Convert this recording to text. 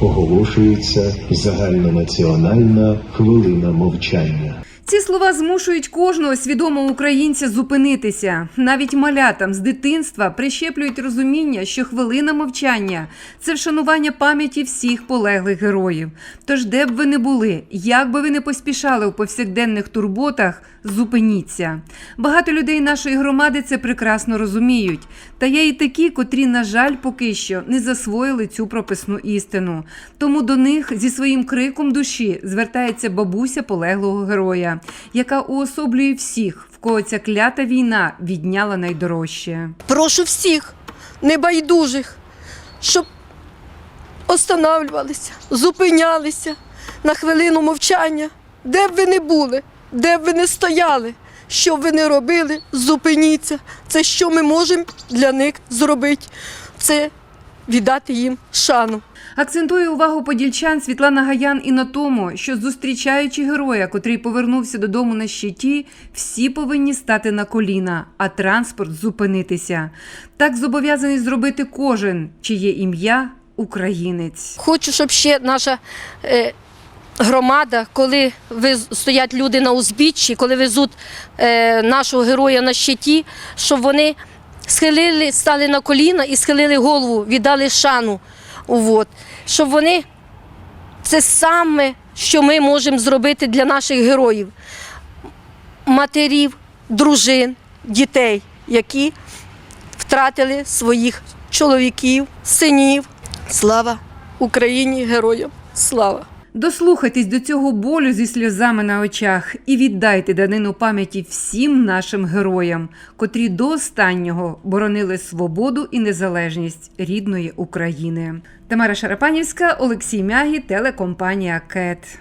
Оголошується загальнонаціональна хвилина мовчання. Ці слова змушують кожного свідомого українця зупинитися. Навіть малятам з дитинства прищеплюють розуміння, що хвилина мовчання це вшанування пам'яті всіх полеглих героїв. Тож, де б ви не були, як би ви не поспішали у повсякденних турботах, зупиніться. Багато людей нашої громади це прекрасно розуміють. Та є і такі, котрі, на жаль, поки що не засвоїли цю прописну істину. Тому до них зі своїм криком душі звертається бабуся полеглого героя, яка уособлює всіх, в кого ця клята війна відняла найдорожче. Прошу всіх небайдужих, щоб останавливалися, зупинялися на хвилину мовчання, де б ви не були, де б ви не стояли, що б ви не робили, зупиніться. Це що ми можемо для них зробити. Це віддати їм шану. Акцентує увагу подільчан Світлана Гаян і на тому, що зустрічаючи героя, котрий повернувся додому на щиті, всі повинні стати на коліна, а транспорт зупинитися. Так зобов'язаний зробити кожен, чиє ім'я українець. Хочу, щоб ще наша е, громада, коли ви стоять люди на узбіччі, коли везуть е, нашого героя на щиті, щоб вони схилили, стали на коліна і схилили голову, віддали шану. От. Щоб вони це саме, що ми можемо зробити для наших героїв, матерів, дружин, дітей, які втратили своїх чоловіків, синів. Слава Україні, героям! Слава! Дослухайтесь до цього болю зі сльозами на очах і віддайте данину пам'яті всім нашим героям, котрі до останнього боронили свободу і незалежність рідної України. Тамара Шарапанівська, Олексій Мягі, телекомпанія КЕТ.